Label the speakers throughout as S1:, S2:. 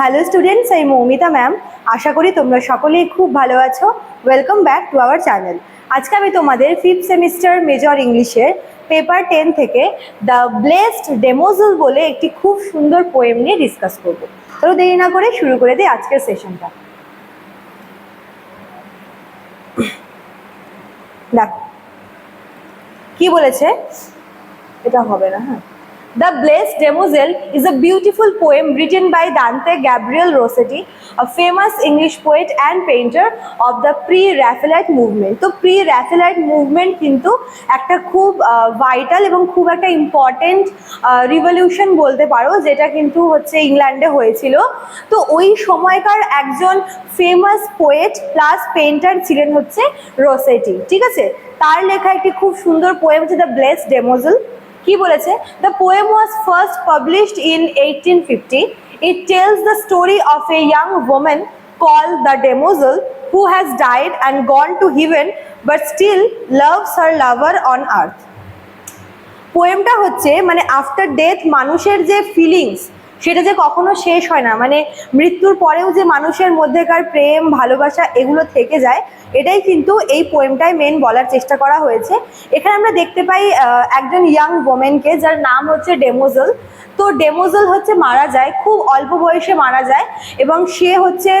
S1: Hello students আমি Moumita ma'am আশা করি তোমরা সকলেই খুব ভালো আছো। Welcome back to our channel আজকে আমি তোমাদের ফিফথ সেমিস্টার মেজর ইংলিশের পেপার টেন থেকে দ্য ব্লেসড ডেমোজল বলে একটি খুব সুন্দর পোয়েম নিয়ে ডিসকাস করব। তো দেরি না করে শুরু করে দিই আজকের সেশনটা দেখ, কি বলেছে? এটা হবে না হ্যাঁ। The Blessed Demoiselle is a beautiful poem written by Dante Gabriel Rossetti, a famous English poet and painter of the pre-Raphaelite movement. তো pre-Raphaelite movement কিন্তু একটা খুব ভাইটাল এবং খুব একটা ইম্পর্টেন্ট রিভলিউশন বলতে পারো যেটা কিন্তু হচ্ছে ইংল্যান্ডে হয়েছিল তো ওই সময়কার একজন ফেমাস পোয়েট প্লাস পেন্টার ছিলেন হচ্ছে রোসেটি ঠিক আছে তার লেখা একটি খুব সুন্দর পোয়েম হচ্ছে দ্য ব্লেস ডেমোজল কি বলেছে? The poem was first published in eighteen fifty it tells the story of a young woman call the damozel who has died and gone to heaven, but still loves her lover on earth. পোয়েমটা হচ্ছে মানে after death মানুষের যে feelings সেটা যে কখনো শেষ হয় না। মানে মৃত্যুর পরেও যে মানুষের মধ্যেকার প্রেম, ভালোবাসা, এগুলো থেকে যায় এটাই কিন্তু এই পোয়েমটাই মেন বলার চেষ্টা করা হয়েছে। এখানে আমরা দেখতে পাই একজন ইয়াং ওমেনকে যার নাম হচ্ছে ডেমোজল তো ডেমোজল হচ্ছে মারা যায়, খুব অল্প বয়সে মারা যায় এবং সে হচ্ছে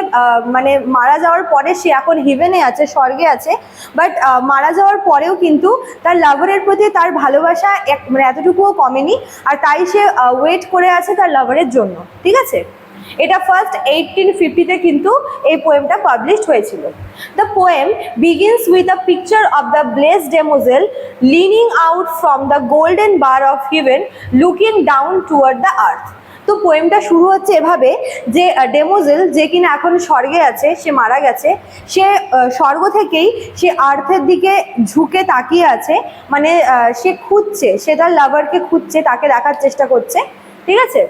S1: মানে মারা যাওয়ার পরে সে এখন হিভেনে আছে, স্বর্গে আছে। বাট মারা যাওয়ার পরেও কিন্তু তার লাভারের প্রতি তার ভালোবাসা এক মানে এতটুকুও কমেনি। আর তাই সে ওয়েট করে আছে তার লাভারের জন্য। ঠিক আছে? এটা ফার্স্ট এইটিন ফিফটিতে কিন্তু এই পোয়েমটা পাবলিশড হয়েছিল। The poem begins with a picture of the blessed damozel leaning out from the golden bar of heaven looking down toward the earth তো পোয়েমটা শুরু হচ্ছে এভাবে যে ডেমোজেল যে কিনা এখন স্বর্গে আছে, সে মারা গেছে। সে স্বর্গ থেকেই সে আর্থের দিকে ঝুঁকে তাকিয়ে আছে। মানে সে খুঁজছে, সে তার লাভারকে খুঁজছে, তাকে দেখার চেষ্টা করছে। ঠিক আছে?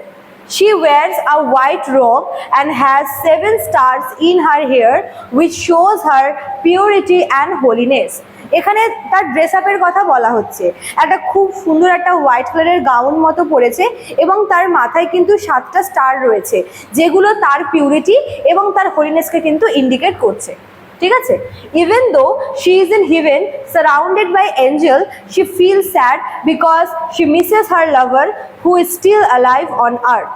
S1: She wears a white robe and has seven stars in her hair, which shows her purity and holiness. এখানে তার ড্রেস আপের কথা বলা হচ্ছে একটা খুব সুন্দর একটা হোয়াইট কালারের গাউন মতো পরেছে এবং তার মাথায় কিন্তু সাতটা স্টার রয়েছে যেগুলো তার পিউরিটি এবং তার হোলিনেসকে কিন্তু ইন্ডিকেট করছে ঠিক আছে? Even though she is in heaven surrounded by angel she feel sad because she misses her lover who is still alive on earth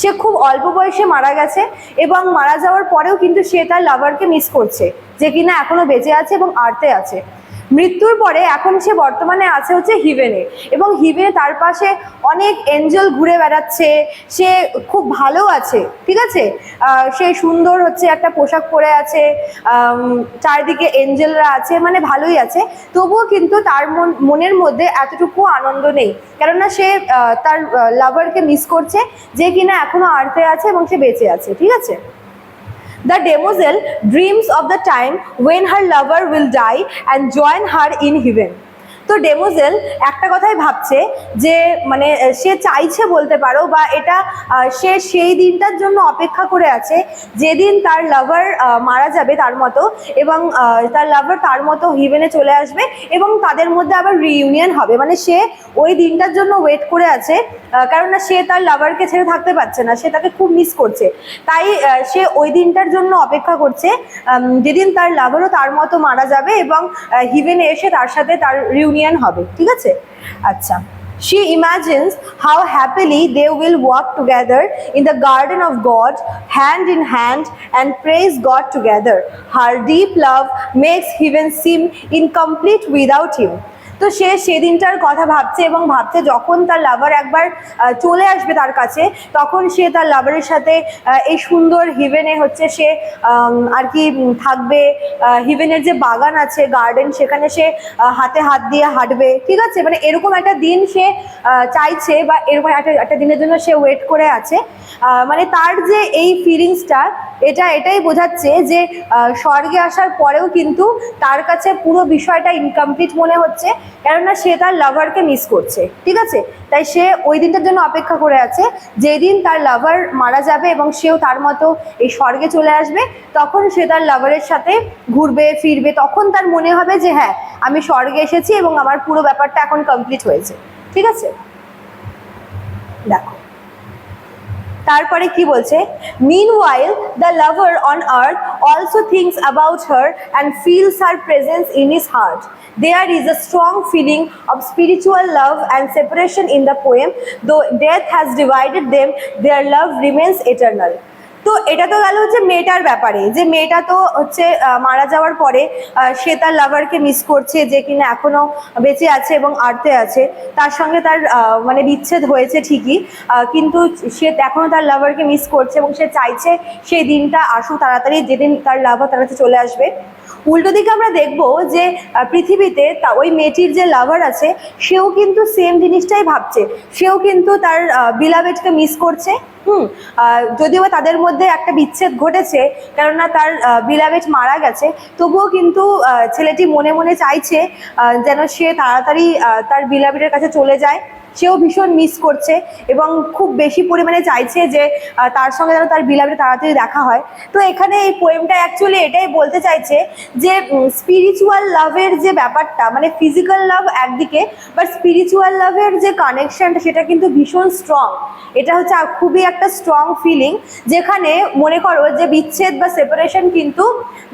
S1: সে খুব অল্প বয়সে মারা গেছে এবং মারা যাওয়ার পরেও কিন্তু সে তার লাভারকে মিস করছে, যে কিনা এখনও বেঁচে আছে এবং আর্থে আছে। মৃত্যুর পরে এখন সে বর্তমানে আছে হচ্ছে হিভেনে এবং হিভেনে তার পাশে অনেক এঞ্জেল ঘুরে বেড়াচ্ছে, সে খুব ভালো আছে, ঠিক আছে? সে সুন্দর হচ্ছে একটা পোশাক পরে আছে চারিদিকে এঞ্জেলরা আছে মানে ভালোই আছে। তবুও কিন্তু তার মন, মনের মধ্যে এতটুকু আনন্দ নেই। কেননা সে তার লাভারকে মিস করছে, যে কিনা এখনও আর্থে আছে এবং সে বেঁচে আছে, ঠিক আছে? The demoiselle dreams of the time when her lover will die and join her in heaven. তো ডেমোজেল একটা কথাই ভাবছে যে মানে সে চাইছে বলতে পারো বা এটা সে সেই দিনটার জন্য অপেক্ষা করে আছে যেদিন তার লাভার মারা যাবে তার মতো এবং তার লাভার তার মতো হিভেনে চলে আসবে এবং তাদের মধ্যে আবার রিইউনিয়ন হবে। মানে সে ওই দিনটার জন্য ওয়েট করে আছে আহ, কেননা সে তার লাভারকে ছেড়ে থাকতে পারছে না সে তাকে খুব মিস করছে। তাই সে ওই দিনটার জন্য অপেক্ষা করছে যেদিন তার লাভারও তার মতো মারা যাবে এবং হিভেনে এসে তার সাথে তার রিউনিয়ন হবে ঠিক আছে আচ্ছা She imagines how happily they will walk together in the garden of God, hand in hand, and praise God together. Her deep love makes heaven seem incomplete without him. তো সে সেদিনটার কথা ভাবছে এবং ভাবছে যখন তার লাভার একবার চলে আসবে তার কাছে, তখন সে তার লাভারের সাথে এই সুন্দর হিভেনে হচ্ছে সে আর কি থাকবে। হিভেনের যে বাগান আছে গার্ডেন সেখানে সে হাতে হাত দিয়ে হাঁটবে। ঠিক আছে? মানে এরকম একটা দিন সে চাইছে বা এরকম একটা একটা দিনের জন্য সে ওয়েট করে আছে। মানে তার যে এই ফিলিংসটা এটা, এটাই বোঝাচ্ছে যে স্বর্গে আসার পরেও কিন্তু তার কাছে পুরো বিষয়টা ইনকমপ্লিট মনে হচ্ছে। কেননা সে তার লাভারকে মিস করছে, ঠিক আছে? তাই সে ওই দিনটার জন্য অপেক্ষা করে আছে। যেদিন তার লাভার মারা যাবে এবং সেও তার মতো এই স্বর্গে চলে আসবে, তখন সে তার লাভারের সাথে ঘুরবে, ফিরবে। তখন তার মনে হবে যে হ্যাঁ আমি স্বর্গে এসেছি এবং আমার পুরো ব্যাপারটা এখন কমপ্লিট হয়েছে। ঠিক আছে? দেখো। তারপরে কি বলছে? Meanwhile the lover on earth also thinks about her and feels her presence in his heart there is a strong feeling of spiritual love and separation in the poem though death has divided them their love remains eternal তো এটা তো গেল হচ্ছে মেয়েটার ব্যাপারে, যে মেয়েটা তো হচ্ছে মারা যাওয়ার পরে সে তার লাভারকে মিস করছে, যে কিনা এখনও বেঁচে আছে এবং আর্তে আছে, তার সঙ্গে তার মানে বিচ্ছেদ হয়েছে ঠিকই কিন্তু সে এখনও তার লাভারকে মিস করছে এবং সে চাইছে সেই দিনটা আসুক, তাড়াতাড়ি যেদিন তার লাভার তার কাছে চলে আসবে। উল্টো দিকে আমরা দেখব যে পৃথিবীতে তা ওই মেয়েটির যে লাভার আছে, সেও কিন্তু সেম জিনিসটাই ভাবছে। সেও কিন্তু তার বিলাবেটকে মিস করছে। হুম? যদিও তাদের মধ্যে একটা বিচ্ছেদ ঘটেছে, কেননা তার বিলাবেট মারা গেছে, তবুও কিন্তু ছেলেটি মনে মনে চাইছে যেন সে তাড়াতাড়ি তার বিলাবেটের কাছে চলে যায়। সেও ভীষণ মিস করছে এবং খুব বেশি পরিমাণে চাইছে যে তার সঙ্গে যেন তার বিলাবেটে তাড়াতাড়ি দেখা হয়। তো এখানে এই পোয়েমটা অ্যাকচুয়ালি এটাই বলতে চাইছে যে স্পিরিচুয়াল লাভের যে ব্যাপারটা মানে ফিজিক্যাল লাভ একদিকে বাট স্পিরিচুয়াল লাভের যে কানেকশনটা সেটা কিন্তু ভীষণ স্ট্রং এটা হচ্ছে খুবই একটা স্ট্রং ফিলিং যেখানে মনে করো যে বিচ্ছেদ বা সেপারেশন কিন্তু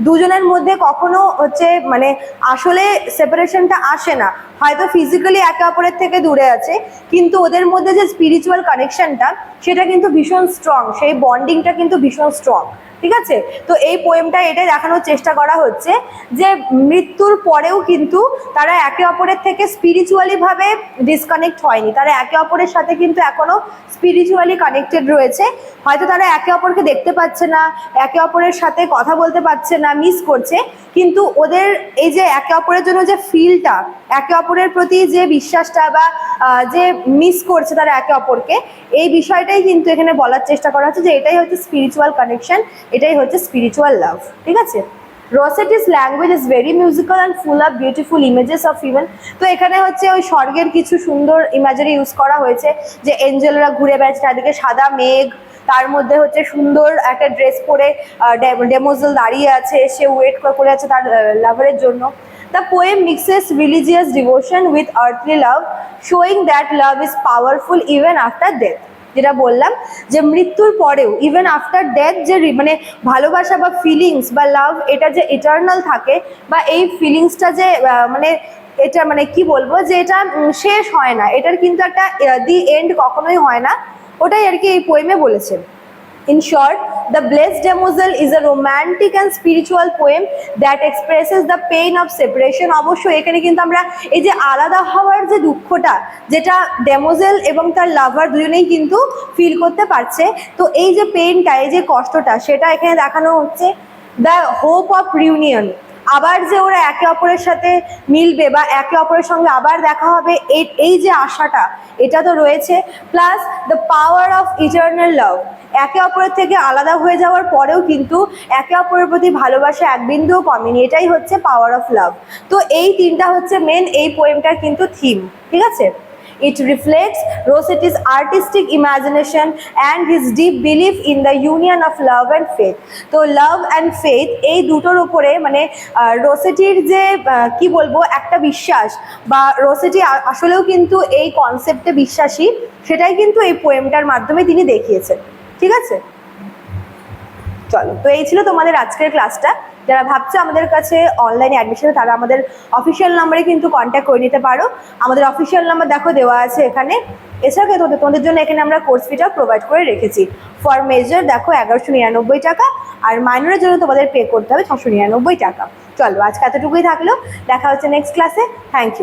S1: দুজনের মধ্যে কখনো হচ্ছে মানে আসলে সেপারেশনটা আসে না। হয়তো ফিজিক্যালি একে অপরের থেকে দূরে আছে কিন্তু ওদের মধ্যে যে স্পিরিচুয়াল কানেকশনটা সেটা কিন্তু ভীষণ স্ট্রং সেই বন্ডিংটা কিন্তু ভীষণ স্ট্রং ঠিক আছে? তো এই পোয়েমটা এটাই দেখানোর চেষ্টা করা হচ্ছে যে মৃত্যুর পরেও কিন্তু তারা একে অপরের থেকে স্পিরিচুয়ালি ভাবে ডিসকানেক্ট হয়নি। তারা একে অপরের সাথে কিন্তু এখনও স্পিরিচুয়ালি কানেক্টেড রয়েছে। হয়তো তারা একে অপরকে দেখতে পাচ্ছে না একে অপরের সাথে কথা বলতে পারছে না মিস করছে কিন্তু ওদের এই যে একে অপরের জন্য যে ফিলটা একে অপরের প্রতি যে বিশ্বাসটা বা আহ, যে মিস করছে তারা একে অপরকে, এই বিষয়টাই কিন্তু এখানে বলার চেষ্টা করা হচ্ছে যে এটাই হচ্ছে স্পিরিচুয়াল কানেকশন এটাই হচ্ছে স্পিরিচুয়াল লাভ ঠিক আছে? Rossetti's language is very musical and full of beautiful images of even তো এখানে হচ্ছে ওই স্বর্গের কিছু সুন্দর ইমাজারি ইউজ করা হয়েছে, যে এঞ্জেলরা ঘুরে বেড়াচ্ছে, চারদিকে সাদা মেঘ, তার মধ্যে হচ্ছে সুন্দর একটা ড্রেস পরে ডেমোজেল দাঁড়িয়ে আছে, সে ওয়েট করে আছে তার লাভারের জন্য। The poem mixes religious devotion with earthly love showing that love is powerful even after death যেটা বললাম যে মৃত্যুর পরেও ইভেন আফটার ডেথ যে মানে ভালোবাসা বা ফিলিংস বা লাভ এটা যে ইটার্নাল থাকে, বা এই ফিলিংসটা যে মানে এটা মানে কি বলব যে এটা শেষ হয় না। এটার কিন্তু একটা দি এন্ড কখনোই হয় না। ওটাই আর কি এই পোয়েমে বলেছেন In short, The Blessed Damosel is a romantic and spiritual poem that expresses the pain of separation. অবশ্যই এখানে কিন্তু আমরা এই যে আলাদা হওয়ার যে দুঃখটা যেটা ডেমোজেল এবং তার লাভার দুজনেই কিন্তু ফিল করতে পারছে তো এই যে পেইনটা এই যে কষ্টটা সেটা এখানে দেখানো হচ্ছে দ্য হোপ অফ রিউনিয়ন আবার যে ওরা একে অপরের সাথে মিলবে বা একে অপরের সঙ্গে আবার দেখা হবে এই যে আশাটা, এটা তো রয়েছে। Plus the power of eternal love একে অপরের থেকে আলাদা হয়ে যাওয়ার পরেও কিন্তু একে অপরের প্রতি ভালোবাসা এক বিন্দুও কমেনি। এটাই হচ্ছে পাওয়ার অফ লাভ তো এই তিনটা হচ্ছে মেন এই পোয়েমটার কিন্তু থিম ঠিক আছে? It reflects Rossetti's artistic imagination and his deep belief in the union of love and faith. তো লাভ অ্যান্ড ফেথ এই দুটোর উপরে মানে রোসেটির যে কি বলব, একটা বিশ্বাস বা রোসেটি আসলেও কিন্তু এই কনসেপ্টে বিশ্বাসী, সেটাই কিন্তু এই পোয়েমটার মাধ্যমে তিনি দেখিয়েছেন। ঠিক আছে? চলো, তো এই ছিল তোমাদের আজকের ক্লাসটা যারা ভাবছে আমাদের কাছে অনলাইনে অ্যাডমিশন তারা আমাদের অফিসিয়াল নাম্বারে কিন্তু কন্ট্যাক্ট করে নিতে পারো। আমাদের অফিসিয়াল নাম্বার দেখো দেওয়া আছে এখানে। এছাড়া তোমাদের তোমাদের জন্য এখানে আমরা কোর্স ফিটা প্রোভাইড করে রেখেছি। ফর মেজর দেখো এগারোশো নিরানব্বই টাকা, আর মাইনরের জন্য তোমাদের পে করতে হবে ছশো নিরানব্বই টাকা। চলো আজকে এতটুকুই থাকল, দেখা হচ্ছে নেক্সট ক্লাসে থ্যাংক ইউ